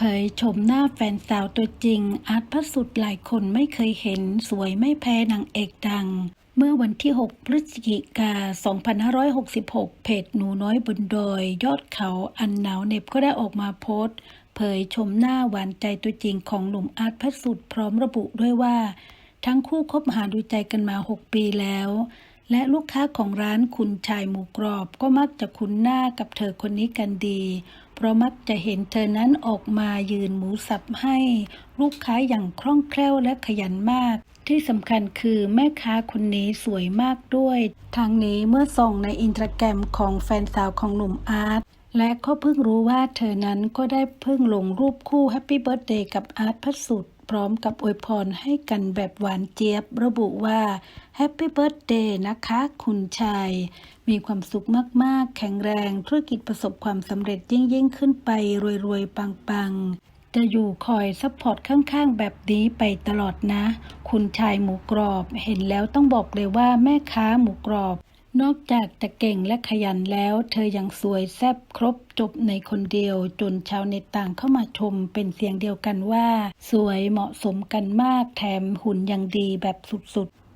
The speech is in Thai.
เผยชมหน้าแฟนสาวตัวจริง อาร์ตพระสุดหลายคนไม่เคยเห็นสวยไม่แพ้นางเอกดัง เมื่อวันที่ 6 พฤศจิกา 2566 เพจหนูน้อยบนดอย ยอดเขาอันหนาวเหน็บก็ได้ออกมาโพสต์เผยชมหน้าหวานใจตัวจริงของหนุ่มอาร์ตพระสุดพร้อมระบุด้วยว่า ทั้งคู่คบหาดูใจกันมา 6 ปีแล้ว และลูกค้าของร้านคุณชายหมูกรอบก็มักจะคุ้นหน้ากับเธอคนนี้กันดี เพราะมักจะเห็นเธอนั้นออกมายืนหมูสับให้ ลูกค้าอย่างคล่องแคล่วและขยันมาก ที่สำคัญคือแม่ค้าคนนี้สวยมากด้วย ทางนี้เมื่อส่องในอินสตาแกรมของแฟนสาวของหนุ่มอาร์ตและก็เพิ่งรู้ว่าเธอนั้นก็ได้เพิ่งลงรูปคู่แฮปปี้เบิร์ a เดย์กับอาร์ตพระสุด พร้อมกับอวยพรให้กันแบบหวานเจี๊ยบ ระบุว่าแฮปปี้เบิร์ a เดย์นะคะ คุณชาย มีความสุขมากๆ แข็งแรง ธุรกิจประสบความสำเร็จยิ่งยิ่งๆขึ้นไป รวยๆ ปังๆจะอยู่คอยซัพพอร์ตข้างๆ แบบนี้ไปตลอดนะ คุณชายหมูกรอบ เห็นแล้วต้องบอกเลยว่าแม่ค้าหมูกรอบ นอกจากจะเก่งและขยันแล้ว เธอยังสวยแซ่บครบจบในคนเดียว จนชาวเน็ตต่างเข้ามาชมเป็นเสียงเดียวกันว่า สวยเหมาะสมกันมากแถมหุ่นยังดีแบบสุดๆ